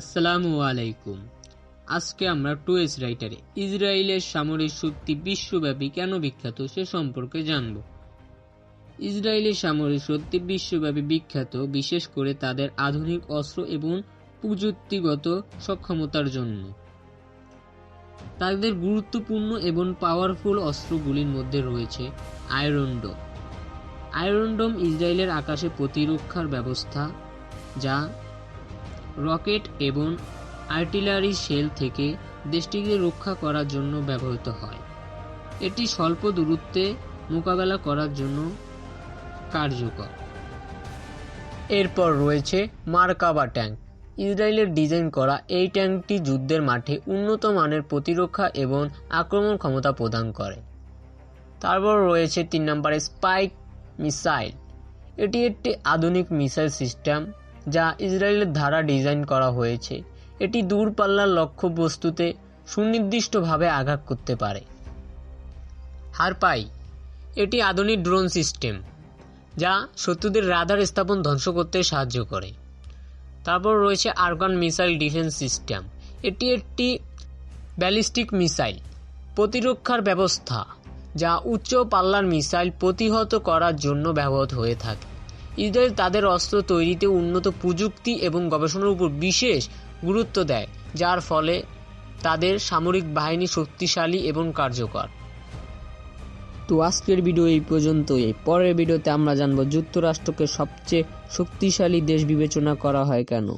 আসসালামু আলাইকুম। আজকে আমরা টুয়েস রাইটারে ইসরায়েলের সামরিক শক্তি বিশ্বব্যাপী কেন বিখ্যাত সে সম্পর্কে জানব। ইসরায়েলের সামরিক শক্তি বিশ্বব্যাপী বিখ্যাত বিশেষ করে তাদের আধুনিক অস্ত্র এবং প্রযুক্তিগত সক্ষমতার জন্য। তাদের গুরুত্বপূর্ণ এবং পাওয়ারফুল অস্ত্রগুলির মধ্যে রয়েছে আয়রন ডোম আয়রন ডোম ইসরায়েলের আকাশে প্রতিরক্ষার ব্যবস্থা, যা রকেট এবং আর্টিলারি শেল থেকে দেশটিকে রক্ষা করার জন্য ব্যবহৃত হয়। এটি স্বল্প দূরত্বে মোকাবেলা করার জন্য কার্যকর। এরপর রয়েছে মার্কাবা ট্যাঙ্ক। ইসরায়েলের ডিজাইন করা এই ট্যাঙ্কটি যুদ্ধের মাঠে উন্নত মানের প্রতিরক্ষা এবং আক্রমণ ক্ষমতা প্রদান করে। তারপর রয়েছে তিন নম্বরে স্পাইক মিসাইল। এটি একটি আধুনিক মিসাইল সিস্টেম যা ইসরায়েলের ধারা ডিজাইন করা হয়েছে। এটি দূরপাল্লার লক্ষ্যবস্তুতে সুনির্দিষ্টভাবে আঘাত করতে পারে। হারপাই, এটি আধুনিক ড্রোন সিস্টেম, যা শত্রুদের রাদার স্থাপন ধ্বংস করতে সাহায্য করে। তারপর রয়েছে আরগান মিসাইল ডিফেন্স সিস্টেম। এটি একটি ব্যালিস্টিক মিসাইল প্রতিরক্ষার ব্যবস্থা, যা উচ্চ পাল্লার মিসাইল প্রতিহত করার জন্য ব্যবহৃত হয়ে থাকে। ইসরায়েল তাদের অস্ত্র তৈরিতে উন্নত প্রযুক্তি এবং গবেষণার উপর বিশেষ গুরুত্ব দেয়, যার ফলে তাদের সামরিক বাহিনী শক্তিশালী এবং কার্যকর। তো আজকের ভিডিও এই পর্যন্তই। পরের ভিডিওতে আমরা জানব যুক্তরাষ্ট্রকে সবচেয়ে শক্তিশালী দেশ বিবেচনা করা হয় কেন।